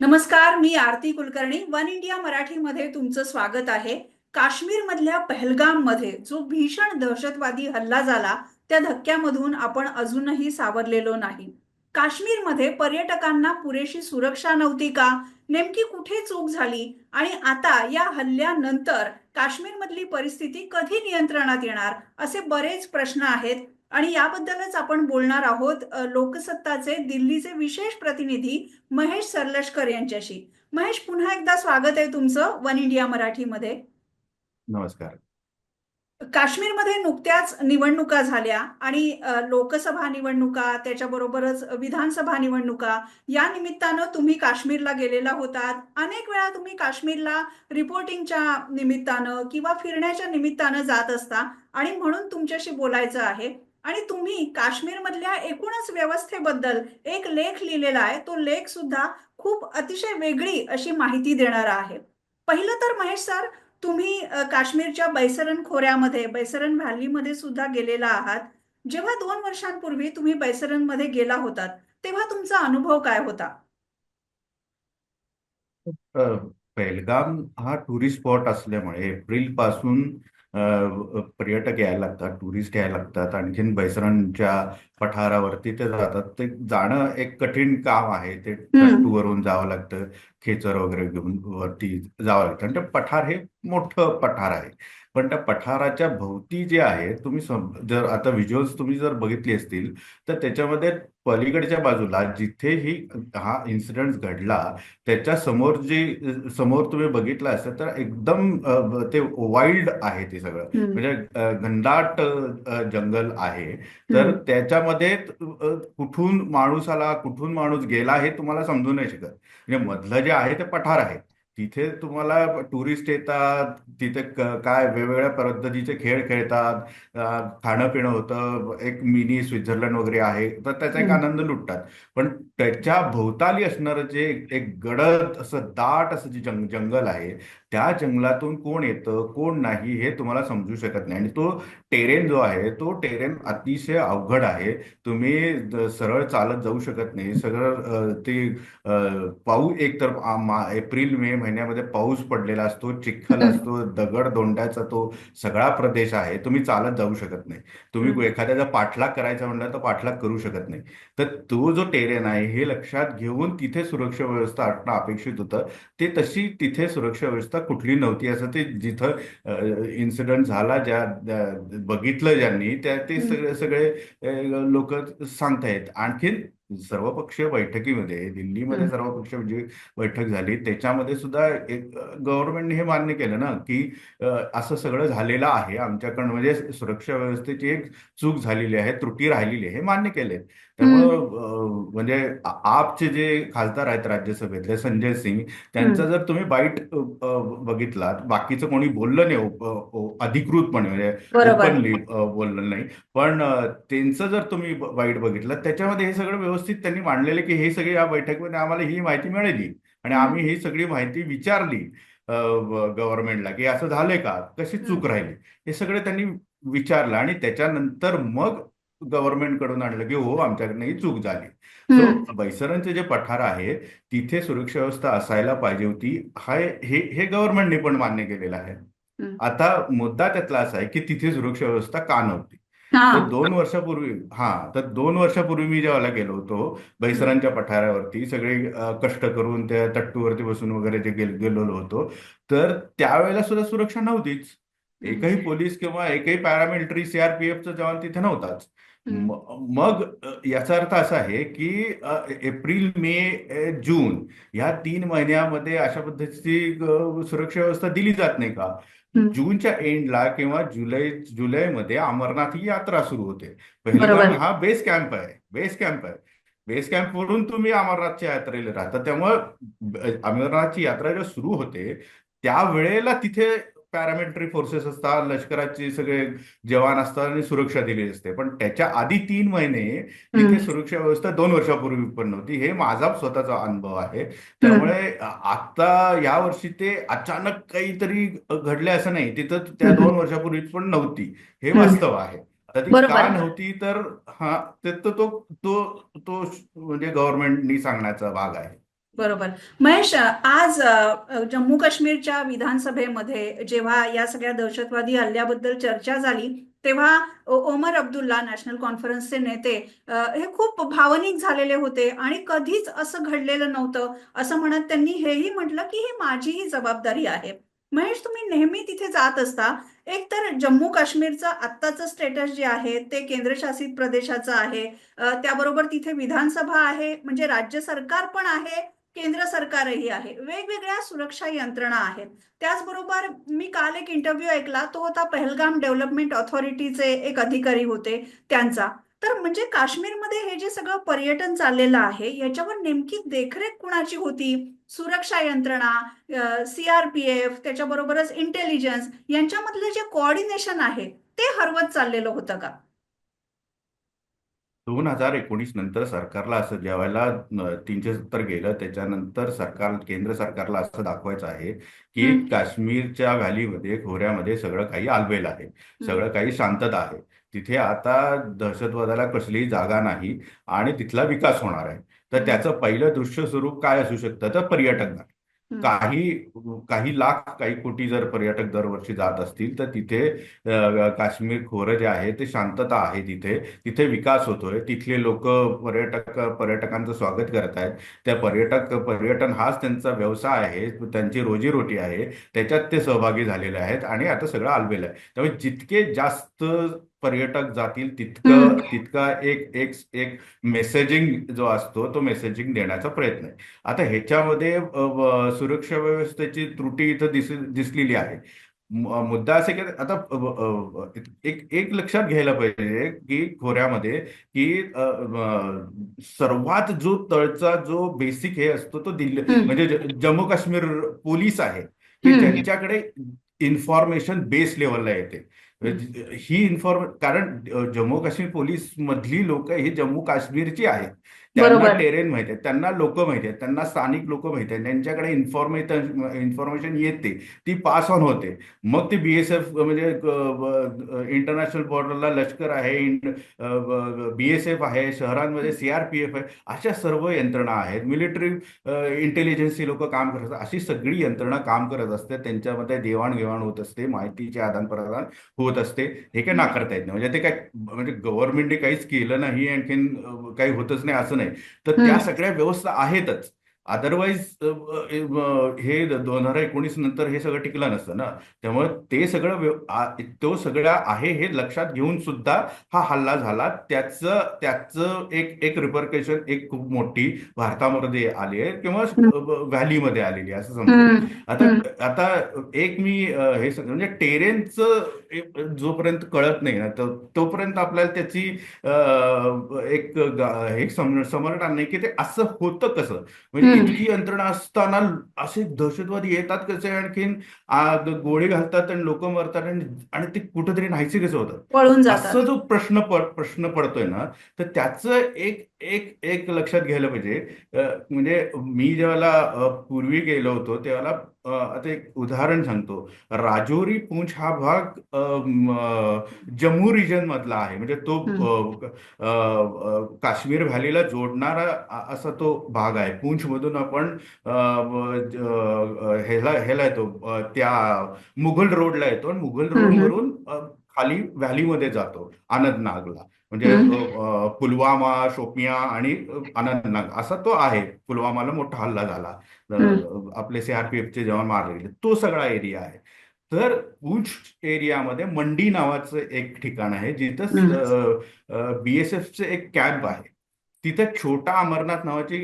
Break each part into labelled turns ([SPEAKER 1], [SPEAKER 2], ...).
[SPEAKER 1] नमस्कार मी Aarti Kulkarni. One India मराठीमध्ये तुमचं स्वागत आहे. काश्मीरमधल्या पहलगाममध्ये जो भीषण दहशतवादी हल्ला झाला त्या धक्क्यामधून आपण अजूनही सावरलेलो नाही. काश्मीरमध्ये पर्यटकांना पुरेशी सुरक्षा नव्हती का? नेमकी कुठे चूक झाली? आणि आता या हल्ल्यानंतर काश्मीरमधली परिस्थिती कधी नियंत्रणात येणार? असे बरेच प्रश्न आहेत. आणि याबद्दलच आपण बोलणार आहोत लोकसत्ताचे दिल्लीचे विशेष प्रतिनिधी महेश सरलशकर यांच्याशी. महेश पुन्हा एकदा स्वागत आहे तुमचं वन इंडिया मराठीमध्ये.
[SPEAKER 2] नमस्कार.
[SPEAKER 1] काश्मीरमध्ये नुकत्याच निवडणुका झाल्या आणि लोकसभा निवडणुका त्याच्याबरोबरच विधानसभा निवडणुका या निमित्तानं तुम्ही काश्मीरला गेलेला होतात. अनेक वेळा तुम्ही काश्मीरला रिपोर्टिंगच्या निमित्तानं किंवा फिरण्याच्या निमित्तानं जात असता आणि म्हणून तुमच्याशी बोलायचं आहे. आणि तुम्ही काश्मीरमधल्या एकूणच व्यवस्थेबद्दल एक लेख लिहिलेला आहे. तो लेख सुद्धा खूप अतिशय वेगळी अशी माहिती देणारा आहे. पहिलं तर महेश सर तुम्ही काश्मीरच्या बैसरन खोऱ्यामध्ये बैसरन व्हॅलीमध्ये सुद्धा गेलेला आहात. जेव्हा दोन वर्षांपूर्वी तुम्ही बैसरनमध्ये गेला होतात तेव्हा तुमचा अनुभव काय होता?
[SPEAKER 2] पहलगाम हा टुरिस्ट स्पॉट असल्यामुळे एप्रिलपासून पर्यटक यायला लागतात टुरिस्ट यायला लागतात. आणखीन बैसरांच्या पठारावरती ते जातात. ते जाणं एक कठीण काम आहे. ते टट्टूवरून जावं लागतं. खेचर वगैरे घेऊन वरती जावं लागतं. आणि ते पठार हे मोठं पठार आहे. पण त्या पठाराच्या भोवती जे आहे तुम्ही जर आता व्हिज्युअल्स तुम्ही जर बघितली असतील तर त्याच्यामध्ये पलीकडच्या बाजूला जिथेही हा इन्सिडेंट घडला त्याच्यासमोर जे समोर तुम्ही बघितलं असतं तर एकदम ते वाईल्ड आहे ते सगळं. म्हणजे घनदाट जंगल आहे. तर त्याच्यामध्ये कुठून माणूस आला कुठून माणूस गेला हे तुम्हाला समजू नाही शकत. म्हणजे मधलं जे आहे ते पठार आहे तिथे तुम्हाला टुरिस्ट येतात तिथे काय वेगवेगळ्या पद्धतीचे खेळ खेळतात खाणं पिणं होतं एक मिनी स्वित्झर्लंड वगैरे आहे तर त्याचा एक. आनंद लुटतात पण त्याच्या भोवताली असणारं जे एक गडद असं दाट असं जे जंग जंगल आहे त्या जंगलातून कोण येतं कोण नाही हे तुम्हाला समजू शकत नाही. आणि तो टेरेन जो आहे तो टेरेन अतिशय अवघड आहे. तुम्ही सरळ चालत जाऊ शकत नाही. सगळं अ, ते पाऊस एक तर एप्रिल मे महिन्यामध्ये पाऊस पडलेला असतो चिखल असतो दगड दोंड्याचा तो सगळा प्रदेश आहे. तुम्ही चालत जाऊ शकत नाही. तुम्ही एखाद्याचा पाठलाग करायचा म्हणलं तर पाठलाग करू शकत नाही. तर तो जो टेरेन आहे हे लक्षात घेऊन तिथे सुरक्षा व्यवस्था असणं अपेक्षित होतं ते तशी तिथे सुरक्षा व्यवस्था कुठली नव्हती असं ते जिथं इन्सिडेंट झाला ज्या बघितलं ज्यांनी त्या ते. सगळे सगळे लोक सांगतायत आणखीन सर्वपक्षीय बैठकीमध्ये दिल्लीमध्ये. सर्वपक्षीय जी बैठक झाली त्याच्यामध्ये सुद्धा एक गव्हर्नमेंटने हे मान्य केलं ना की असं सगळं झालेलं आहे आमच्याकडनं म्हणजे सुरक्षा व्यवस्थेची एक चूक झालेली आहे त्रुटी राहिलेली आहे हे मान्य केले त्यामुळं म्हणजे आपचे जे खासदार आहेत राज्यसभेतले संजय सिंग त्यांचा जर तुम्ही बाईट बघितलात बाकीचं कोणी बोललं नाही अधिकृतपणे म्हणजे
[SPEAKER 1] बरोबर.
[SPEAKER 2] ओपनली बोललं नाही. पण अ, त्यांचं जर तुम्ही बाईट बघितलं त्याच्यामध्ये हे सगळं व्यवस्थित त्यांनी मांडलेलं की हे सगळे या बैठकीमध्ये आम्हाला ही माहिती मिळाली आणि
[SPEAKER 1] हम्म.
[SPEAKER 2] आम्ही ही सगळी माहिती विचारली गव्हर्नमेंटला की असं झालंय का? कशी चूक राहिली? हे सगळं त्यांनी विचारलं आणि त्याच्यानंतर मग गव्हर्नमेंटकडून आणलं की हो आमच्याकडनं ही चूक झाली. सो बैसरांचे जे पठार आहे तिथे सुरक्षा व्यवस्था असायला पाहिजे होती. हा हे हे गव्हर्नमेंटने पण मान्य केलेलं आहे. आता मुद्दा त्यातला असा आहे की तिथे सुरक्षा व्यवस्था का नव्हती? तर दोन वर्षापूर्वी हा तर दोन वर्षापूर्वी मी जेव्हा गेलो होतो बैसरांच्या पठारावरती सगळे कष्ट करून त्या तट्टूवरती बसून वगैरे जे गेल- गेलेलो होतो तर त्यावेळेला सुद्धा सुरक्षा नव्हतीच. एकही पोलीस किंवा एकही पॅरामिलिटरी सीआरपीएफचा जवान तिथे नव्हताच. मग याचा अर्थ असा आहे की एप्रिल मे जून या तीन महिन्यामध्ये अशा पद्धतीची सुरक्षा व्यवस्था दिली जात नाही का. जूनच्या एंडला किंवा जुलै जुलैमध्ये अमरनाथ ही यात्रा सुरू होते. पहिलगाम हा बेस कॅम्प आहे बेस कॅम्प आहे. बेस कॅम्प वरून तुम्ही अमरनाथच्या यात्रेला राहता. त्यामुळं अमरनाथची यात्रा जेव्हा सुरू होते त्यावेळेला तिथे पॅरामिलिटरी फोर्सेस असतात लष्कराचे सगळे जवान असतात आणि सुरक्षा दिली असते पण त्याच्या आधी तीन महिने. तिथे सुरक्षा व्यवस्था दोन वर्षापूर्वी पण नव्हती हे माझा स्वतःचा अनुभव आहे त्यामुळे आता या वर्षी ते अचानक काहीतरी घडले असं नाही तिथं त्या. दोन वर्षापूर्वी पण नव्हती हे. वास्तव आहे आता ती. का नव्हती तर हा ते तो तो तो तो म्हणजे गव्हर्नमेंटनी सांगण्याचा भाग आहे
[SPEAKER 1] बरोबर. महेश आज जम्मू काश्मीरच्या विधानसभेमध्ये जेव्हा या सगळ्या दहशतवादी हल्ल्याबद्दल चर्चा झाली तेव्हा ओमर अब्दुल्ला नॅशनल कॉन्फरन्सचे नेते हे खूप भावनिक झालेले होते आणि कधीच असं घडलेलं नव्हतं असं म्हणत त्यांनी हेही म्हटलं की ही माझीही जबाबदारी आहे. महेश तुम्ही नेहमी तिथे जात असता. एक तर जम्मू काश्मीरचं आत्ताचं स्टेटस जे आहे ते केंद्रशासित प्रदेशाचं आहे त्याबरोबर तिथे विधानसभा आहे म्हणजे राज्य सरकार पण आहे केंद्र सरकारही आहे. वेगवेगळ्या सुरक्षा यंत्रणा आहेत. त्याचबरोबर मी काल एक इंटरव्ह्यू ऐकला. तो होता पहलगाम डेव्हलपमेंट ऑथॉरिटीचे एक अधिकारी होते त्यांचा. तर म्हणजे काश्मीरमध्ये हे जे सगळं पर्यटन चाललेलं आहे याच्यावर नेमकी देखरेख कुणाची होती? सुरक्षा यंत्रणा सीआरपीएफ त्याच्याबरोबरच इंटेलिजन्स यांच्यामधलं जे कोऑर्डिनेशन आहे ते हरवत चाललेलं होतं का?
[SPEAKER 2] दोन हजार एकोणीस नंतर सरकारला असं ज्यावेळेला तीनशे सत्तर गेलं. त्याच्यानंतर सरकार केंद्र सरकारला असं दाखवायचं आहे की काश्मीरच्या व्हॅलीमध्ये खोऱ्यामध्ये सगळं काही आलबेल आहे. सगळं काही शांतता आहे. तिथे आता दहशतवादाला कसलीही जागा नाही आणि तिथला विकास होणार आहे. तर त्याचं पहिलं दृश्य स्वरूप काय असू शकतं? तर पर्यटक
[SPEAKER 1] हम्म,
[SPEAKER 2] काही काही लाख काही कोटी जर पर्यटक दरवर्षी जात असतील तर तिथे काश्मीर खोरं जे आहे ते शांतता आहे तिथे. तिथे विकास होतोय. तिथले लोक पर्यटक पर्यटकांचं स्वागत करत आहेत. त्या पर्यटक पर्यटन हाच त्यांचा व्यवसाय आहे. त्यांची रोजीरोटी आहे. त्याच्यात ते सहभागी झालेले आहेत आणि आता सगळं आलबेल आहे. त्यामुळे जितके जास्त पर्यटक जातील तितकं तितका एक एक एक मेसेजिंग जो असतो तो मेसेजिंग देण्याचा प्रयत्न आहे. आता ह्याच्यामध्ये सुरक्षा व्यवस्थेची त्रुटी इथं दिस दिसलेली आहे. मुद्दा असे की आता एक एक लक्षात घ्यायला पाहिजे की खोऱ्यामध्ये की सर्वात जो तळचा जो बेसिक हे असतो तो दिल्ली म्हणजे जम्मू काश्मीर पोलीस आहे. ज्यांच्याकडे इन्फॉर्मेशन बेस लेवलला येते. ही इन्फॉर्म कारण जम्मू काश्मीर पोलीस मधली लोक ही जम्मू काश्मीरची आहेत. त्यांना टेरेन माहिती आहे त्यांना लोक माहिती आहेत त्यांना स्थानिक लोक माहिती आहेत त्यांच्याकडे इन्फॉर्मेशन इन्फॉर्मेशन येते ती पास ऑन होते. मग ते बीएसएफ म्हणजे इंटरनॅशनल बॉर्डरला लष्कर आहे बीएसएफ आहे शहरांमध्ये सीआरपीएफ आहे अशा सर्व यंत्रणा आहेत. मिलिटरी इंटेलिजन्सी लोक काम करत असतात. अशी सगळी यंत्रणा काम करत असते. त्यांच्यामध्ये देवाणघेवाण होत असते माहितीचे आदान प्रदान होत असते. हे काही नाकारता येत नाही. म्हणजे ते काय म्हणजे गव्हर्नमेंटने काहीच केलं नाही आणखीन काही होतच नाही असं नाही. तर त्या सगळ्या व्यवस्था आहेतच. अदरवाईज हे दोन हजार एकोणीस नंतर हे सगळं टिकलं नसतं ना. त्यामुळे ते सगळं तो सगळं आहे हे लक्षात घेऊन सुद्धा हा हल्ला झाला. त्याचं त्याचं एक एक रिपरकेशन एक खूप मोठी भारतामध्ये आली आहे किंवा व्हॅलीमध्ये आलेली आहे असं समजा आता आता एक मी हे सांगतो म्हणजे टेरेनचं जोपर्यंत कळत नाही ना तोपर्यंत आपल्याला त्याची एक हे सम- समजणार नाही की ते असं होतं कसं. म्हणजे इतकी यंत्रणा असताना असे दहशतवादी येतात कसे आणखीन? गोळी घालतात आणि लोक मरतात आणि आणि ते कुठेतरी नाहीसे कसं होतं
[SPEAKER 1] पळून
[SPEAKER 2] असं जो प्रश्न प्रश्न पडतोय ना तर त्याचं एक एक एक लक्षात घ्यायला पाहिजे. म्हणजे मी जेव्हा पूर्वी गेलो होतो तेव्हा आता एक उदाहरण सांगतो. राजौरी पूंछ हा भाग जम्मू रिजन मधला आहे. म्हणजे तो काश्मीर व्हॅलीला जोडणारा असा तो भाग आहे. पूंछ मधून आपण ह्याला ह्याला येतो. त्या मुघल रोडला येतो आणि मुघल रोडवरून खाली व्हॅलीमध्ये जातो अनंतनागला म्हणजे पुलवामा शोपिया आणि अनंतनाग असा तो आहे. पुलवामाला मोठा हल्ला झाला. आपले सीआरपीएफचे जवान मारले गेले. तो सगळा एरिया आहे. तर पूंछ एरियामध्ये मंडी नावाचं एक ठिकाण आहे. जिथं बीएसएफचं एक कॅम्प आहे. तिथे छोटा अमरनाथ नावाची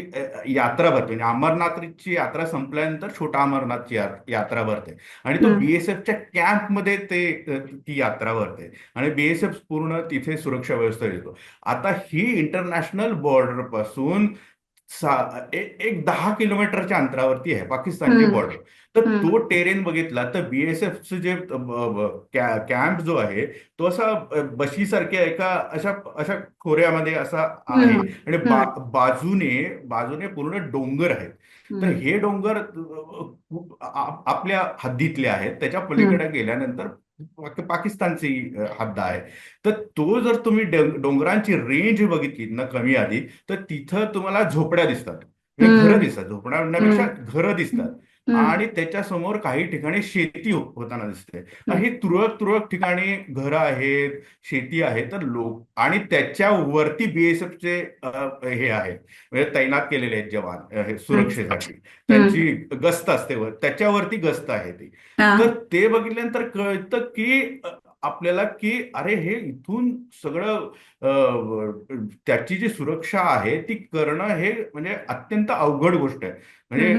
[SPEAKER 2] यात्रा भरते. म्हणजे अमरनाथची यात्रा संपल्यानंतर छोटा अमरनाथची यात्रा भरते. आणि तो बीएसएफच्या कॅम्पमध्ये ते ती यात्रा भरते. आणि बीएसएफ पूर्ण तिथे सुरक्षा व्यवस्था देतो. आता ही इंटरनॅशनल बॉर्डरपासून एक दहा किलोमीटरच्या अंतरावरती आहे पाकिस्तानची बॉर्डर तर तो टेरेन बघितला तर बीएसएफचं जे कॅम्प जो आहे तो असा बशीसारख्या एका अशा अशा खोऱ्यामध्ये असा आहे. आणि बा, बाजूने बाजूने पूर्ण डोंगर आहेत. तर हे डोंगर आपल्या हद्दीतले आहेत. त्याच्या. पलीकडे गेल्यानंतर पाकिस्तानची हद्द आहे. तर तो जर तुम्ही डोंगरांची रेंज बघितली ना कमी आधी तर तिथं तुम्हाला झोपड्या दिसतात. म्हणजे घरं दिसतात. झोपड्या म्हणण्यापेक्षा घरं दिसतात. आणि त्याच्यासमोर काही ठिकाणी शेती हो- होताना दिसते. ही तुरळक तुरळक ठिकाणी घरं आहेत शेती आहे तर लोक आणि त्याच्यावरती बीएसएफचे हे आहेत. म्हणजे तैनात केलेले आहेत जवान हे सुरक्षेसाठी. त्यांची गस्त असते वर त्याच्यावरती गस्त आहे ती. तर ते बघितल्यानंतर कळतं की आपल्याला की अरे हे इथून सगळं त्याची जी सुरक्षा आहे ती करणं हे म्हणजे अत्यंत अवघड गोष्ट आहे. म्हणजे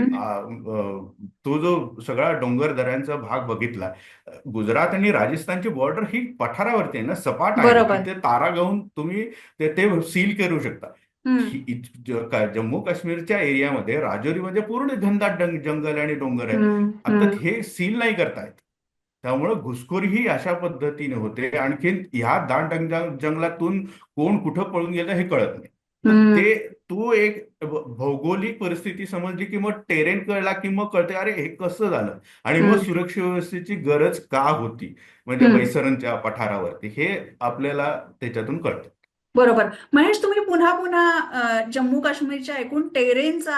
[SPEAKER 2] तो जो सगळा डोंगर दऱ्यांचा भाग बघितला गुजरात आणि राजस्थानची बॉर्डर ही पठारावरती आहे ना सपाट आहे.
[SPEAKER 3] बरोबर.
[SPEAKER 2] तिथे तारा घेऊन तुम्ही ते ते सील करू शकता. जम्मू काश्मीरच्या एरियामध्ये राजौरीमध्ये पूर्ण घनदाट जंगल आणि डोंगर आहे आता हे सील नाही करतायत. त्यामुळं घुसखोरी ही अशा पद्धतीने होते. आणखीन ह्या जंग- जंगलातून कोण कुठं पळून गेलं हे कळत नाही. ते तो एक भौगोलिक परिस्थिती समजली की मग टेरेन कळला की मग कळते अरे हे कसं झालं? आणि मग सुरक्षा व्यवस्थेची गरज का होती? म्हणजे
[SPEAKER 3] हम्म.
[SPEAKER 2] बैसरणच्या पठारावरती. हे आपल्याला त्याच्यातून कळतं.
[SPEAKER 1] बरोबर. महेश तुम्ही पुन्हा पुन्हा जम्मू काश्मीरच्या एकूण टेरेनचा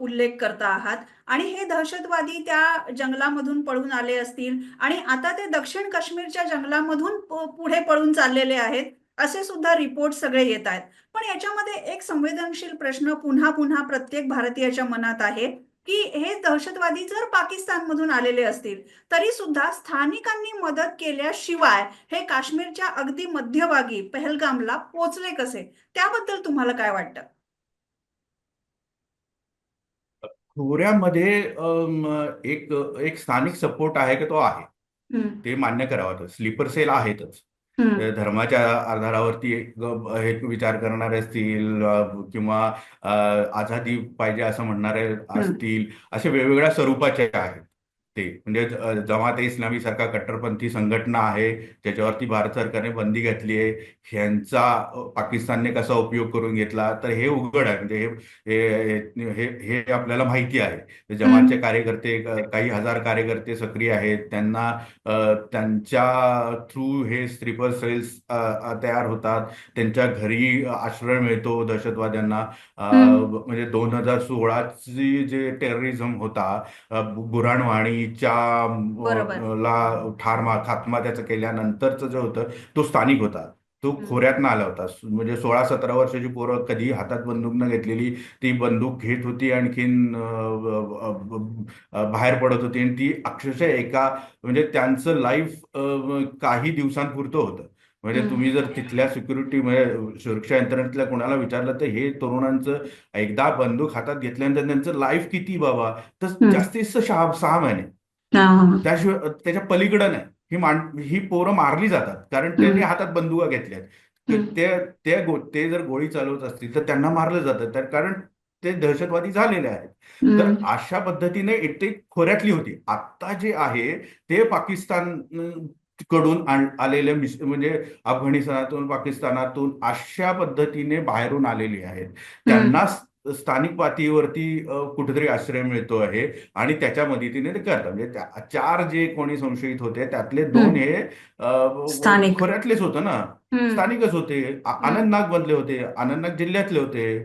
[SPEAKER 1] उल्लेख करता आहात आणि हे दहशतवादी त्या जंगलामधून पळून आले असतील आणि आता ते दक्षिण काश्मीरच्या जंगलामधून पुढे पळून चाललेले आहेत असे सुद्धा रिपोर्ट सगळे येत आहेत. पण याच्यामध्ये एक संवेदनशील प्रश्न पुन्हा पुन्हा प्रत्येक भारतीयाच्या मनात आहे. की हे दहशतवादी जर पाकिस्तानमधून आलेले असतील तरी सुद्धा स्थानिकांनी मदत केल्याशिवाय हे काश्मीरच्या अगदी मध्यभागी पहलगामला पोचले कसे? त्याबद्दल तुम्हाला काय वाटतं?
[SPEAKER 2] खोऱ्यामध्ये एक एक स्थानिक सपोर्ट आहे की? तो आहे. ते मान्य करावं स्लीपर सेल आहेतच. धर्माच्या आधारावरती हे विचार करणारे असतील किंवा आझादी पाहिजे असं म्हणणारे असतील असे वेगवेगळ्या स्वरूपाचे आहेत. ते. म्हणजे जमात ए इस्लामी सारखा कट्टरपंथी संघटना आहे ज्याच्यावरती भारत सरकारने बंदी घातली आहे ह्यांचा पाकिस्तानने कसा उपयोग करून घेतला? तर हे उघड आहे. म्हणजे हे हे आपल्याला माहिती आहे. जमातचे कार्यकर्ते काही हजार कार्यकर्ते सक्रिय आहेत. त्यांना त्यांच्या थ्रू हे स्लीपर सेल्स तयार होतात. त्यांच्या घरी आश्रय मिळतो दहशतवाद्यांना. म्हणजे दोन हजार सोळाची जे टेररिझम होता अ, अ, ला ठार मा खात्मा त्याचं केल्यानंतरचं जे होतं तो स्थानिक होता. तो. खोऱ्यातनं आला होता. म्हणजे सोळा सतरा वर्षाची पोरं कधी हातात बंदूक न घेतलेली ती बंदूक घेत होती आणखीन बाहेर पडत होती. आणि ती अक्षरशः एका म्हणजे त्यांचं लाईफ काही दिवसांपुरतं होतं. म्हणजे. तुम्ही जर तिथल्या सिक्युरिटी म्हणजे सुरक्षा यंत्रणेतल्या कोणाला विचारलं तर हे तरुणांचं एकदा बंदूक हातात घेतल्यानंतर त्यांचं लाईफ किती बाबा? तर. जास्तीत जास्त सहा सहा महिने. त्याशिवाय त्याच्या पलीकडं नाही. ही मान ही पोरं मारली जातात. कारण त्यांनी हातात बंदुका घेतल्यात. ते ते गो ते जर गोळी चालवत असतील तर त्यांना मारलं जातं. तर कारण ते दहशतवादी झालेले आहेत. तर अशा पद्धतीने ते खोऱ्यातली होती. आता जे आहे ते पाकिस्तान कडून आलेले मिस- म्हणजे अफगाणिस्तानातून पाकिस्तानातून अशा पद्धतीने बाहेरून आलेली आहेत त्यांना स्थानिक पातळीवरती कुठेतरी आश्रय मिळतो आहे आणि त्याच्या मदतीने ते करतात म्हणजे चार जे कोणी संशयित होते त्यातले दोन. हे. खोऱ्यातलेच होतं ना स्थानिकच होते. आ-
[SPEAKER 3] हम्म.
[SPEAKER 2] अनंतनाग मधले होते अनंतनाग जिल्ह्यातले होते.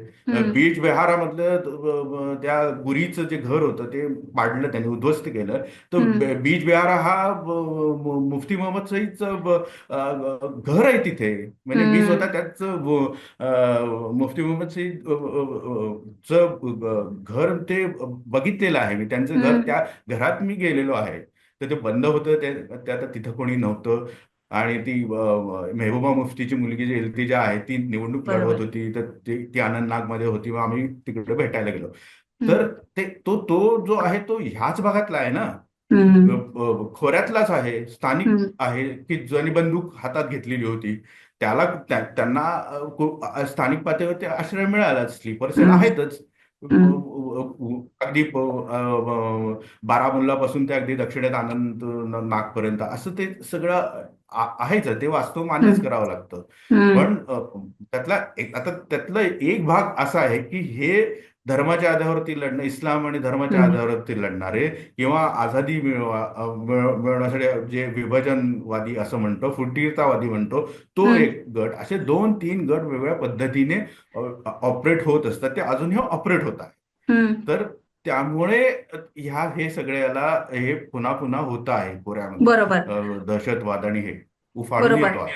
[SPEAKER 2] बीज बिहारामधलं त्या गुरीचं जे घर होतं ते पाडलं त्यांनी उद्ध्वस्त केलं. तर बीज बिहारा हा मुफ्ती मोहम्मद अ, घर आहे तिथे. म्हणजे मी. स्वतः त्याच मुफ्ती मोहम्मद अ, घर ते बघितलेलं आहे. मी त्यांचं घर. त्या घरात मी गेलेलो आहे. तर ते बंद होतं ते आता तिथं कोणी नव्हतं. आणि ती मेहबूबा मुफ्तीची मुलगी जी इल्तिजा आहे ती निवडणूक. लढवत होती. तर ती ती आनंदनागमध्ये होती. मग आम्ही तिकडे भेटायला गेलो. तर ते तो तो जो आहे तो ह्याच भागातला आहे ना? खोऱ्यातलाच आहे. स्थानिक. आहे की ज्यांनी बंदूक हातात घेतलेली होती. त्याला त्या- त्यांना स्थानिक पातळीवरती आश्रय मिळाला स्लीपर सेल. आहेतच. अगदी प- अ, अ, बारामुल्लापासून ते अगदी दक्षिणेत आनंद नागपर्यंत असं ते सगळं आहेच ते वास्तव मान्यच. करावं लागतं. पण त्यातला एक आता त्यातला एक भाग असा आहे की हे धर्माच्या आधारावरती लढणं इस्लाम आणि धर्माच्या. आधारावरती लढणारे किंवा आझादी मिळवा मिळवण्यासाठी जे विभाजनवादी असं म्हणतो फुटीरतावादी म्हणतो तो. एक गट असे दोन तीन गट वेगवेगळ्या पद्धतीने ऑपरेट होत असतात ते अजूनही ऑपरेट होत आहे. तर त्यामुळे ह्या हे सगळ्याला हे पुन्हा पुन्हा होत आहे
[SPEAKER 1] बरोबर
[SPEAKER 2] अ, दहशतवाद आणि हे उफाळून. येतो आहे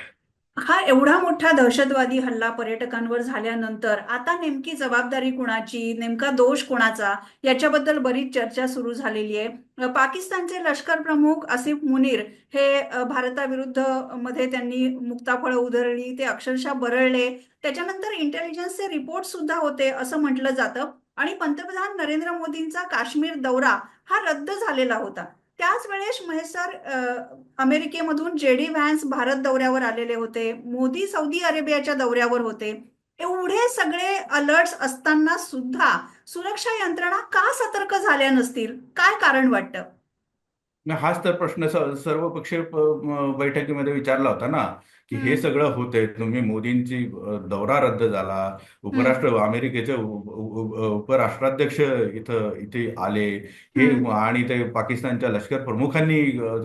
[SPEAKER 1] हा एवढा मोठा दहशतवादी हल्ला पर्यटकांवर झाल्यानंतर आता नेमकी जबाबदारी कुणाची नेमका दोष कुणाचा याच्याबद्दल बरीच चर्चा सुरू झालेली आहे. पाकिस्तानचे लष्कर प्रमुख आसिफ मुनीर हे भारताविरुद्धमध्ये त्यांनी मुक्ताफळ उधळली ते अक्षरशः बरळले. त्याच्यानंतर इंटेलिजन्सचे रिपोर्ट सुद्धा होते असं म्हटलं जातं. आणि पंतप्रधान नरेंद्र मोदींचा काश्मीर दौरा हा रद्द झालेला होता. त्याच वेळेस महेश सर अमेरिकेमधून जे डी व्हॅन्स भारत दौऱ्यावर आलेले होते. मोदी सौदी अरेबियाच्या दौऱ्यावर होते. एवढे सगळे अलर्ट्स असताना सुद्धा सुरक्षा यंत्रणा का सतर्क झाल्या नसतील? काय कारण वाटतं?
[SPEAKER 2] हाच तर प्रश्न स- सर्वपक्षीय प- म- बैठकीमध्ये विचारला होता ना की हे. सगळं होतंय तुम्ही मोदींची दौरा रद्द झाला उपराष्ट्र अमेरिकेचे उपराष्ट्राध्यक्ष इथं इथे आले हे. आणि ते पाकिस्तानच्या लष्कर प्रमुखांनी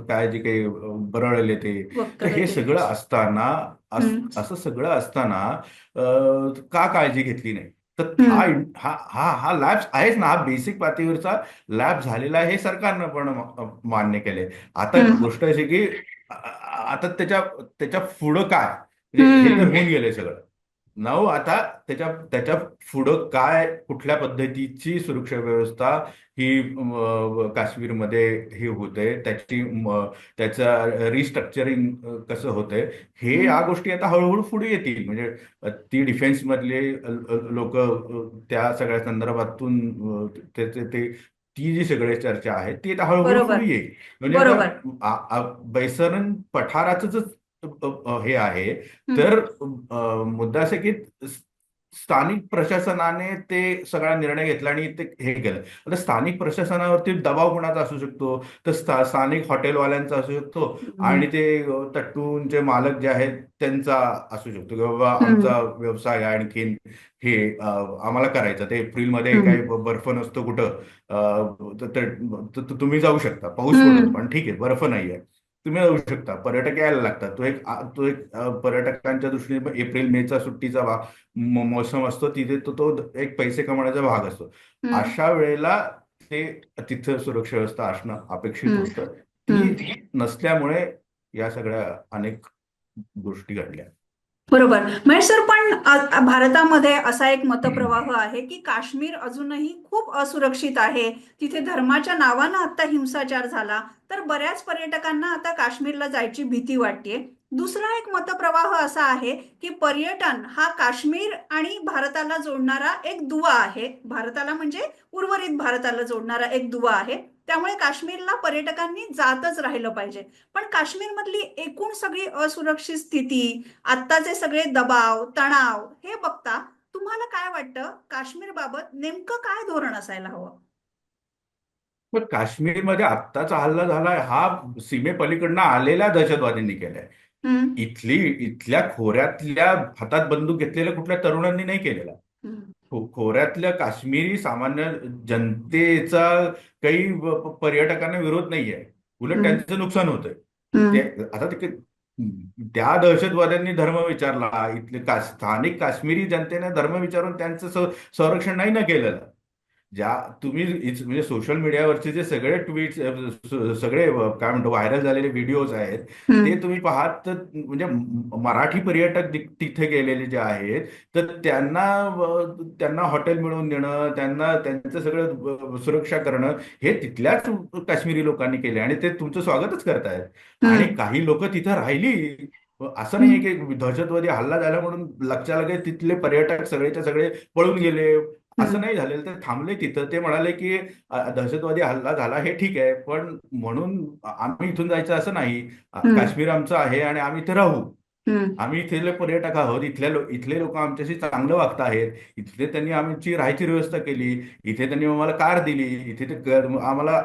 [SPEAKER 2] काय जे काही बरळले ते तर हे. सगळं असताना अस- सगळं असताना का काळजी घेतली नाही तर. हा हा हा हा लॅब आहेच ना हा बेसिक पातळीवरचा लॅब झालेला आहे हे सरकारनं पण मान्य केलंय आता. गोष्ट अशी की आता त्याच्या त्याच्या पुढं काय म्हणजे हे तर. होऊन गेले सगळं नऊ आता त्याच्या त्याच्या पुढं काय कुठल्या पद्धतीची सुरक्षा व्यवस्था ही काश्मीरमध्ये हे होते त्याची त्याचं रिस्ट्रक्चरिंग कसं होतंय हे या गोष्टी आता हळूहळू पुढे येतील. म्हणजे ती डिफेन्स मधले लोक त्या सगळ्या संदर्भातून अ, ते ते- जी सगळी चर्चा आहे ती आता हळूहळू. पुढे येईल. म्हणजे बैसरन पठाराचं हे आहे. तर मुद्दा असा की स्थानिक प्रशासनाने ते सगळा निर्णय घेतला आणि ते हे केलं. आता स्थानिक प्रशासनावरती दबाव कोणाचा असू शकतो? तर स्था- स्थानिक हॉटेलवाल्यांचा असू शकतो आणि ते तट्टूंचे मालक जे आहेत त्यांचा असू शकतो. की बाबा. आमचा व्यवसाय आणखीन हे आम्हाला करायचं. ते एप्रिलमध्ये. काही बर्फ नसतो कुठं. तर- तुम्ही जाऊ शकता. पाऊस. पडतो पण. ठीक आहे बर्फ नाहीये. तुम्ही जाऊ शकता. पर्यटक यायला लागतात. तो एक तो एक पर्यटकांच्या दृष्टीने एप्रिल मेचा सुट्टीचा भा- म- मोसम असतो. तिथे तो तो एक पैसे कमवण्याचा भाग असतो. अशा वेळेला ते तिथं सुरक्षा व्यवस्था असणं अपेक्षित. होतं ती नसल्यामुळे या सगळ्या अनेक गोष्टी घडल्या.
[SPEAKER 1] बरोबर. म्हणजे सर पण भारतामध्ये असा एक मतप्रवाह आहे की काश्मीर अजूनही खूप असुरक्षित आहे. तिथे धर्माच्या नावानं आता हिंसाचार झाला. तर बऱ्याच पर्यटकांना आता काश्मीरला जायची भीती वाटते दुसरा एक मतप्रवाह असा आहे की पर्यटन हा काश्मीर आणि भारताला जोडणारा एक दुवा आहे. भारताला म्हणजे उर्वरित भारताला जोडणारा एक दुवा आहे. त्यामुळे काश्मीरला पर्यटकांनी जातच राहिलं पाहिजे. पण काश्मीरमधली एकूण सगळी असुरक्षित स्थिती आत्ताचे सगळे दबाव तणाव हे बघता तुम्हाला काय वाटतं? काश्मीर बाबत नेमकं काय धोरण असायला हवं?
[SPEAKER 2] पण काश्मीरमध्ये आत्ताचा हल्ला झालाय हा सीमेपलीकडनं आलेल्या दहशतवाद्यांनी केलाय. इथली इथल्या खोऱ्यातल्या हातात बंदूक घेतलेल्या कुठल्या तरुणांनी नाही केलेला. खोऱ्यातल्या काश्मीरी सामान्य जनतेचा काही पर्यटकांना विरोध नाहीये. उलट. त्यांचं नुकसान होतंय. आता ते त्या दहशतवाद्यांनी धर्म विचारला. इथले का स्थानिक काश्मीरी जनतेने धर्म विचारून त्यांचं संरक्षण नाही ना केलेलं. ज्या तुम्ही म्हणजे सोशल मीडियावरचे जे सगळे ट्विट सगळे काय म्हणतो व्हायरल झालेले व्हिडिओज आहेत ते तुम्ही पाहात तर म्हणजे मराठी पर्यटक तिथे गेलेले जे आहेत तर त्यांना त्यांना हॉटेल मिळवून देणं त्यांना त्यांचं सगळं सुरक्षा करणं हे तिथल्याच काश्मीरी लोकांनी केले आणि ते तुमचं स्वागतच करतायत. आणि काही लोक तिथं राहिली असं नाही की दहशतवादी हल्ला झाला म्हणून लक्षात लगेच तिथले पर्यटक सगळेच्या सगळे पळून गेले असं. नाही झालेलं. ते थांबले तिथं. ते म्हणाले की दहशतवादी हल्ला झाला हे ठीक आहे. पण म्हणून आम्ही इथून जायचं असं नाही. काश्मीर आमचं आहे आणि आम्ही इथे राहू. आम्ही इथले पर्यटक आहोत. इथल्या इथले लोक आमच्याशी चांगलं वागत आहेत. इथे त्यांनी आमची राहायची व्यवस्था केली. इथे त्यांनी आम्हाला कार दिली. इथे ते आम्हाला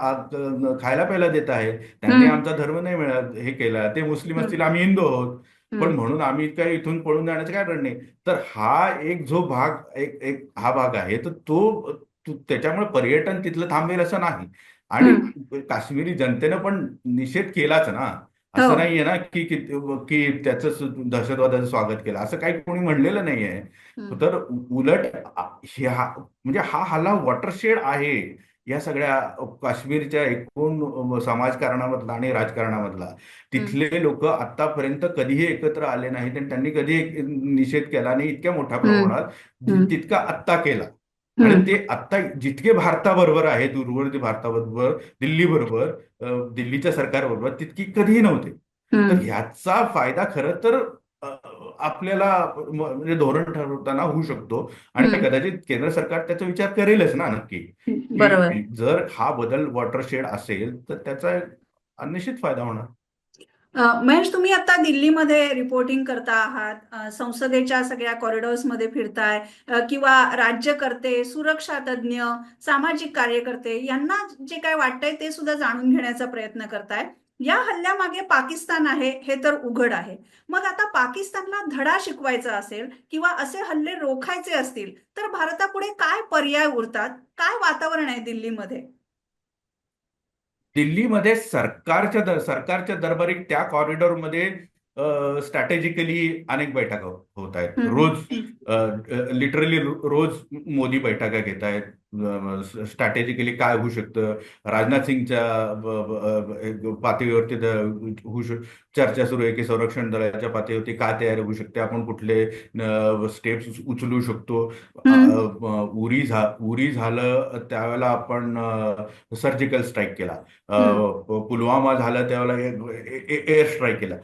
[SPEAKER 2] खायला प्यायला देत आहेत. त्यांनी. आमचा धर्म नाही मिळत हे केला. ते मुस्लिम असतील आम्ही हिंदू आहोत. पण म्हणून आम्ही काय इथून पळून जाण्याचं काय कारण नाही. तर हा एक जो भाग एक एक हा भाग आहे तर तो त्याच्यामुळे पर्यटन तिथलं थांबेल असं नाही. आणि काश्मीरी जनतेनं पण निषेध केलाच ना. असं
[SPEAKER 1] हो
[SPEAKER 2] नाहीये ना की की त्याचं दहशतवादाचं स्वागत केलं. असं काही कोणी म्हणलेलं नाहीये. तर उलट हा म्हणजे हा हल्ला वॉटरशेड आहे. या सगळ्या काश्मीरच्या एकूण समाजकारणामधला आणि राजकारणामधला तिथले लोक आतापर्यंत कधीही एकत्र आले नाहीत आणि त्यांनी कधी निषेध केला नाही इतक्या मोठ्या. प्रमाणात. तितका आत्ता केला आणि. ते आत्ता जितके भारताबरोबर आहेत दूरवरती भारताबरोबर दिल्ली बरोबर दिल्लीच्या सरकारबरोबर तितकी कधीही नव्हते तर. ह्याचा फायदा खरं तर आपल्याला म्हणजे धोरण ठरवताना होऊ शकतो. आणि. कदाचित केंद्र सरकार त्याचा विचार करेलच ना नक्की. जर हा बदल वॉटरशेड असेल तर त्याचा निश्चित फायदा होणार.
[SPEAKER 1] महेश तुम्ही आता दिल्लीमध्ये रिपोर्टिंग करता आहात संसदेच्या सगळ्या कॉरिडॉर्समध्ये फिरताय किंवा राज्यकर्ते सुरक्षा तज्ज्ञ सामाजिक कार्यकर्ते यांना जे काय वाटतंय ते सुद्धा जाणून घेण्याचा प्रयत्न करताय. या हल्ल्यामागे पाकिस्तान आहे हे तर उघड आहे. मग आता पाकिस्तानला धडा शिकवायचा असेल किंवा असे हल्ले रोखायचे असतील तर भारतापुढे काय पर्याय उरतात? काय वातावरण आहे दिल्लीमध्ये?
[SPEAKER 2] दिल्लीमध्ये सरकारच्या दर सरकारच्या दरबारी त्या कॉरिडॉरमध्ये स्ट्रॅटेजिकली अनेक बैठका होत आहेत. रोज लिटरली रोज मोदी बैठका घेत आहेत. स्ट्रॅटेजिकली काय होऊ शकतं? राजनाथ सिंगच्या पातळीवरती होऊ शक चर्चा सुरू आहे की संरक्षण दलाच्या पातळीवरती काय तयारी होऊ शकते? आपण कुठले स्टेप्स उचलू शकतो? उरी झा उरी झालं त्यावेळेला आपण सर्जिकल स्ट्राईक केला. पुलवामा झालं त्यावेळेला एअर स्ट्राईक केला.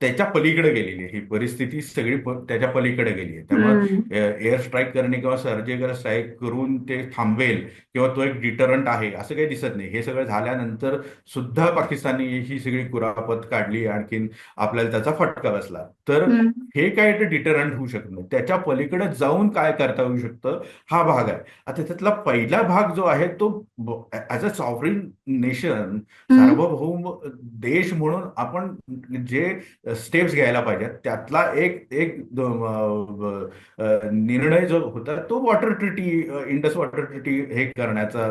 [SPEAKER 2] त्याच्या पलीकडे गेलेली आहे. ही परिस्थिती सगळी त्याच्या पलीकडे गेली आहे. त्यामुळे. एअर स्ट्राईक करणे किंवा सर्जिकल स्ट्राईक करून ते थांबेल किंवा तो एक डिटरंट आहे असं काही दिसत नाही. हे सगळं झाल्यानंतर सुद्धा पाकिस्तानने ही सगळी कुरापत काढली आणखीन आपल्याला त्याचा फटका बसला. तर. हे काय ते डिटरंट होऊ शकत नाही. त्याच्या पलीकडे जाऊन काय करता येऊ शकतं हा भाग आहे. आता त्यातला पहिला भाग जो आहे तो ऍज अ सॉव्हरिन नेशन. सार्वभौम देश म्हणून आपण जे स्टेप्स घ्यायला पाहिजेत त्यातला एक एक निर्णय जो होता तो water treaty Indus water treaty हे करण्याचा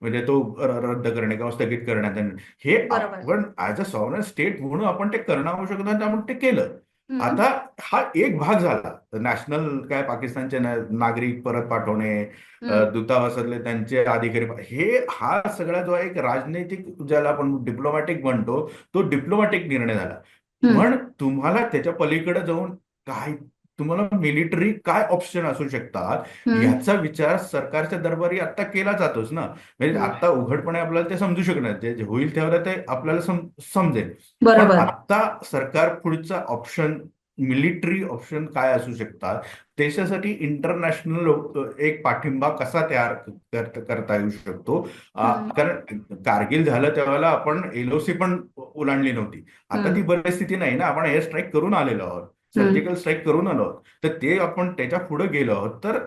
[SPEAKER 2] म्हणजे तो रद्द करणे किंवा स्थगित करण्याचा हे. आपण ऍज अ सॉव्हरन स्टेट म्हणून आपण ते करणं आवश्यक होतं आपण ते केलं. आता हा एक भाग झाला नॅशनल काय पाकिस्तानचे नागरिक परत पाठवणे. दूतावासातले त्यांचे अधिकारी हे हा सगळा जो एक राजनैतिक ज्याला आपण डिप्लोमॅटिक म्हणतो तो डिप्लोमॅटिक निर्णय झाला. पण तुम्हाला त्याच्या पलीकडे जाऊन काय तुम्हाला मिलिटरी काय ऑप्शन असू शकतात. याचा विचार सरकारच्या दरबारी आता केला जातोच ना म्हणजे. आता उघडपणे आपल्याला ते समजू शकणार जे जे होईल त्यावेळेला ते आपल्याला सम- समजेल
[SPEAKER 1] बरोबर
[SPEAKER 2] आता सरकार पुढचा ऑप्शन मिलिटरी ऑप्शन काय असू शकतात देशासाठी इंटरनॅशनल एक पाठिंबा कसा तयार कर- करता येऊ शकतो. कारण कारगिल झालं त्यावेळेला आपण एलओसी पण ओलांडली नव्हती आता. ती परिस्थिती नाही ना आपण एअर स्ट्राईक करून आलेलो आहोत. सर्जिकल स्ट्राईक करून आलो आहोत. तर ते आपण त्याच्या पुढे गेलो आहोत. तर.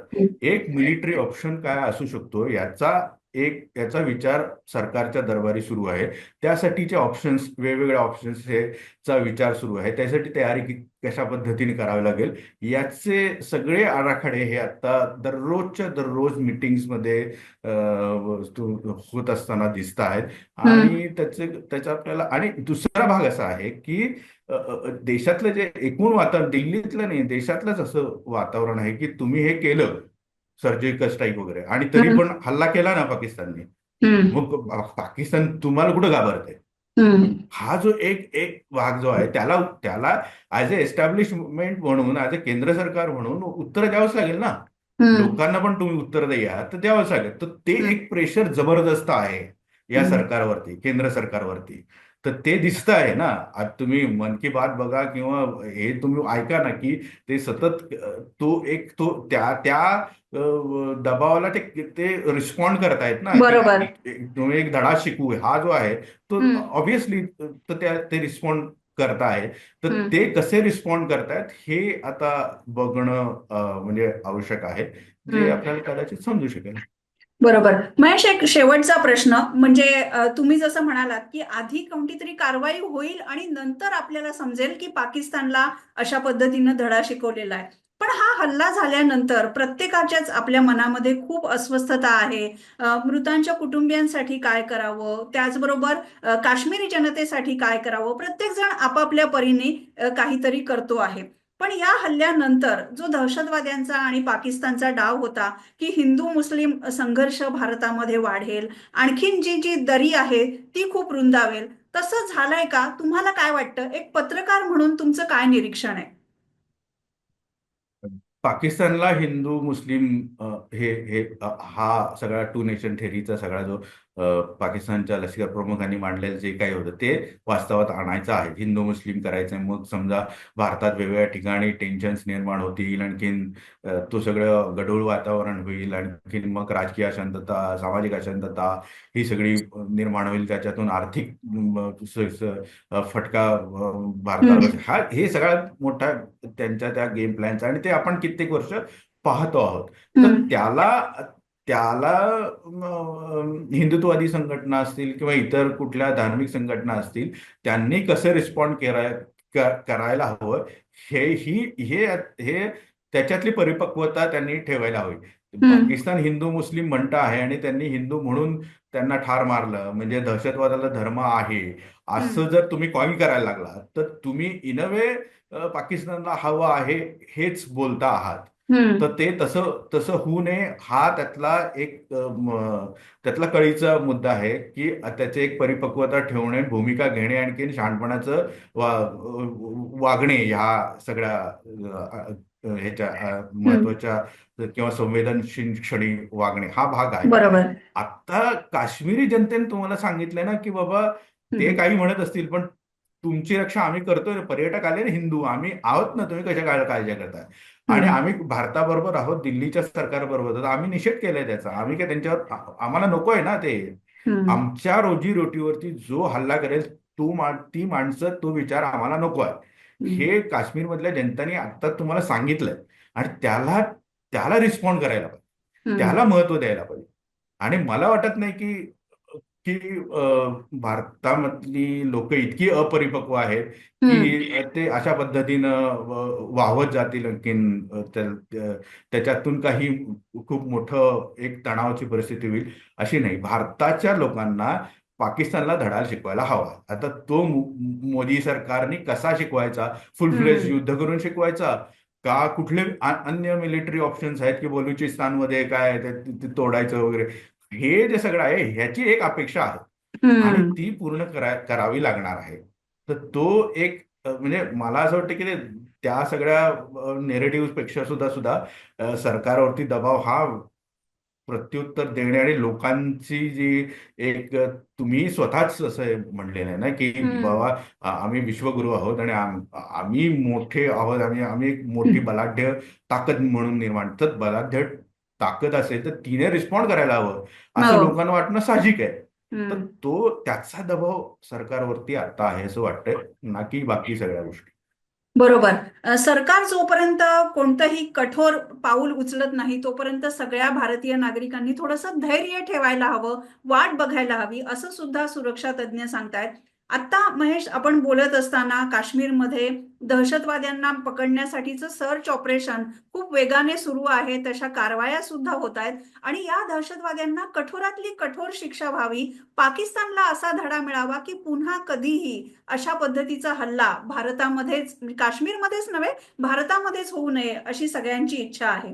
[SPEAKER 2] एक मिलिटरी ऑप्शन काय असू शकतो याचा एक याचा विचार सरकारच्या दरबारी सुरू आहे. त्यासाठीचे ऑप्शन्स वेगवेगळ्या ऑप्शन्स हे चा विचार सुरू आहे. त्यासाठी तयारी कि- कशा पद्धतीने करावी लागेल? याचे सगळे आराखडे हे आता दररोजच्या दररोज तो- होत असताना दिसत आहेत. आणि त्याचे त्याचा आपल्याला आणि दुसरा भाग असा आहे की देशातलं जे एकूण वातावरण दिल्लीतलं नाही देशातलंच असं वातावरण आहे की तुम्ही हे केलं सर्जिकल स्ट्राईक वगैरे आणि तरी. पण हल्ला केला ना पाकिस्तानने. मग पाकिस्तान तुम्हाला कुठं घाबरत. हा जो एक एक भाग जो आहे त्याला त्याला ऍज अ एस्टॅब्लिशमेंट म्हणून ऍज अ केंद्र सरकार म्हणून उत्तर द्यावंच लागेल ना. लोकांना पण तुम्ही उत्तर द्या तर द्यावंच लागेल तर ते. एक प्रेशर जबरदस्त आहे या. सरकारवरती केंद्र सरकारवरती तर ते दिसत आहे ना आज तुम्ही मन की बात बघा किंवा हे तुम्ही ऐका ना की ते सतत तो एक तो त्या त्या दबावाला ते ते रिस्पॉन्ड करतायत ना
[SPEAKER 1] बरोबर.
[SPEAKER 2] तुम्ही एक धडा शिकू हा जो आहे तो. ऑब्विसली तर त्या ते रिस्पॉन्ड करत आहे तर. ते कसे रिस्पॉन्ड करतायत हे आता बघणं म्हणजे आवश्यक आहे जे. आपल्याला कदाचित समजू शकेल
[SPEAKER 1] बरोबर. महेश एक शेवटचा प्रश्न म्हणजे तुम्ही जसं म्हणालात की आधी कोणती तरी कारवाई होईल आणि नंतर आपल्याला समजेल की पाकिस्तानला अशा पद्धतीनं धडा शिकवलेला आहे. पण हा हल्ला झाल्यानंतर प्रत्येकाच्याच आपल्या मनामध्ये खूप अस्वस्थता आहे. मृतांच्या कुटुंबियांसाठी काय करावं? त्याचबरोबर काश्मीरी जनतेसाठी काय करावं? प्रत्येक जण आपापल्या परीने काहीतरी करतो आहे. पण या हल्ल्यानंतर जो दहशतवाद्यांचा आणि पाकिस्तानचा डाव होता की हिंदू मुस्लिम संघर्ष भारतामध्ये वाढेल आणखीन जी जी दरी आहे ती खूप रुंदावेल तसं झालंय का? तुम्हाला काय वाटतं? एक पत्रकार म्हणून तुमचं काय निरीक्षण आहे?
[SPEAKER 2] पाकिस्तानला हिंदू मुस्लिम हे हे हा सगळा टू नेशन थेरीचा सगळा जो पाकिस्तानच्या लष्कर प्रमुखांनी मांडलेलं जे काही होतं ते वास्तवात आणायचं आहे हिंदू मुस्लिम करायचं मग समजा भारतात वेगवेगळ्या ठिकाणी टेन्शन्स निर्माण होतील आणखीन तो सगळं गढूळ वातावरण होईल आणखीन मग राजकीय अशांतता सामाजिक अशांतता ही सगळी निर्माण होईल त्याच्यातून आर्थिक फटका. बसेल. हा हे सगळ्यात मोठा त्यांच्या त्या गेम प्लॅनचा आणि ते आपण कित्येक वर्ष पाहतो आहोत तर. त्याला त्याला हिंदुत्ववादी संघटना असतील किंवा इतर कुठल्या धार्मिक संघटना असतील त्यांनी कसं रिस्पॉन्ड कराय करायला हवं हे ही हे हे त्याच्यातली परिपक्वता त्यांनी ठेवायला हवी. पाकिस्तान हिंदू मुस्लिम म्हणतं आहे आणि त्यांनी हिंदू म्हणून त्यांना ठार मारलं म्हणजे दहशतवादाला धर्म आहे असं जर तुम्ही कॉइन करायला लागला तर तुम्ही इन अ वे पाकिस्तानला हवं आहे हेच बोलता आहात. तर ते तसं तसं होऊ नये. हा त्यातला एक त्यातला कळीचा मुद्दा आहे की त्याचे एक परिपक्वता ठेवणे भूमिका घेणे आणखीन शहाणपणाचं वा, वागणे ह्या सगळ्या ह्याच्या महत्त्वाच्या किंवा संवेदनशील क्षणी वागणे हा भाग आहे.
[SPEAKER 1] बरोबर.
[SPEAKER 2] आता काश्मीरी जनतेने तुम्हाला सांगितलंय ना की बाबा ते. काही म्हणत असतील पण तुमची रक्षा आम्ही करतोय. पर्यटक आले ना हिंदू आम्ही आहोत ना. तुम्ही कशा काळजी करताय? आणि. आम्ही भारताबरोबर आहोत दिल्लीच्या सरकारबरोबर आम्ही निषेध केलाय त्याचा आम्ही काय त्यांच्यावर आम्हाला नको आहे ना ते. आमच्या रोजीरोटीवरती जो हल्ला करेल तो ती माणसं तो विचार आम्हाला नको आहे. हे काश्मीरमधल्या जनतांनी आता तुम्हाला सांगितलंय आणि त्याला त्याला रिस्पॉन्ड करायला पाहिजे. त्याला महत्त्व द्यायला पाहिजे आणि मला वाटत नाही की की भारतामधली लोक इतकी अपरिपक्व आहेत. की ते अशा पद्धतीनं वाहवत जातील आणखीन त्याच्यातून काही खूप मोठं एक तणावाची परिस्थिती होईल अशी नाही. भारताच्या लोकांना पाकिस्तानला धडा शिकवायला हवा. आता तो मोदी सरकारने कसा शिकवायचा? Full fledge. युद्ध करून शिकवायचा? का कुठले अन्य मिलिटरी ऑप्शन्स आहेत की बलुचिस्तानमध्ये काय ते तोडायचं वगैरे? हे जे सगळं आहे ह्याची एक अपेक्षा आहे आणि. ती पूर्ण करा करावी लागणार आहे तर तो एक म्हणजे मला असं वाटतं की त्या सगळ्या नेरेटिव्हपेक्षा सुद्धा सुद्धा सरकारवरती दबाव हा प्रत्युत्तर देणे आणि लोकांची जी एक तुम्ही स्वतःच असं म्हणलेलं आहे ना की. बाबा आम्ही विश्वगुरु आहोत आणि आम- आम्ही मोठे आहोत आम्ही आम्ही एक मोठी बलाढ्य ताकद म्हणून निर्माण तर बलाढ्य ताकद असेल तर तिने रिस्पॉन्ड करायला हवं. असं
[SPEAKER 1] हो.
[SPEAKER 2] लोकांना वाटणं साहजिक आहे. तर. तो त्याचा दबाव सरकारवरती आता आहे असं वाटतंय ना की बाकी सगळ्या गोष्टी.
[SPEAKER 1] बरोबर. सरकार जोपर्यंत कोणतंही कठोर पाऊल उचलत नाही तोपर्यंत सगळ्या भारतीय नागरिकांनी थोडंसं धैर्य ठेवायला हवं वाट बघायला हवी असं सुद्धा सुरक्षा तज्ज्ञ सांगतायत. आता महेश आपण बोलत असताना काश्मीरमध्ये दहशतवाद्यांना पकडण्यासाठीचं सर्च ऑपरेशन खूप वेगाने सुरू आहे तशा कारवाया सुद्धा होत आहेत आणि या दहशतवाद्यांना कठोरातली कठोर शिक्षा व्हावी पाकिस्तानला असा धडा मिळावा की पुन्हा कधीही अशा पद्धतीचा हल्ला भारतामध्येच काश्मीरमध्येच नव्हे भारतामध्येच होऊ नये अशी सगळ्यांची इच्छा आहे.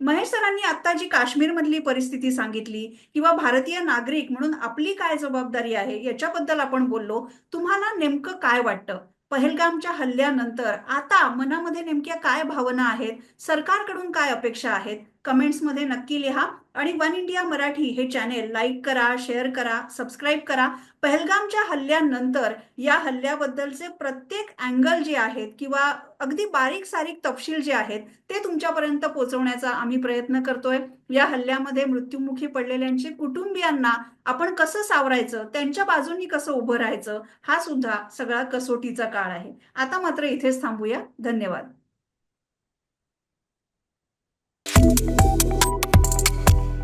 [SPEAKER 1] महेश सरांनी आता जी काश्मीरमधली परिस्थिती सांगितली किंवा भारतीय नागरिक म्हणून आपली काय जबाबदारी आहे याच्याबद्दल आपण बोललो तुम्हाला नेमकं काय वाटतं? पहलगामच्या हल्ल्यानंतर आता मनामध्ये नेमक्या काय भावना आहेत? सरकारकडून काय अपेक्षा आहेत? कमेंट्समध्ये नक्की लिहा. आणि वन इंडिया मराठी हे चॅनेल लाईक करा शेअर करा सबस्क्राईब करा. पहलगामच्या हल्ल्यानंतर या हल्ल्याबद्दलचे प्रत्येक अँगल जे आहेत किंवा अगदी बारीक सारीक तपशील जे आहेत ते तुमच्यापर्यंत पोहोचवण्याचा आम्ही प्रयत्न करतोय. या हल्ल्यामध्ये मृत्युमुखी पडलेल्यांचे कुटुंबियांना आपण कसं सावरायचं त्यांच्या बाजूनी कसं उभं राहायचं हा सुद्धा सगळा कसोटीचा काळ आहे. आता मात्र इथेच थांबूया. धन्यवाद.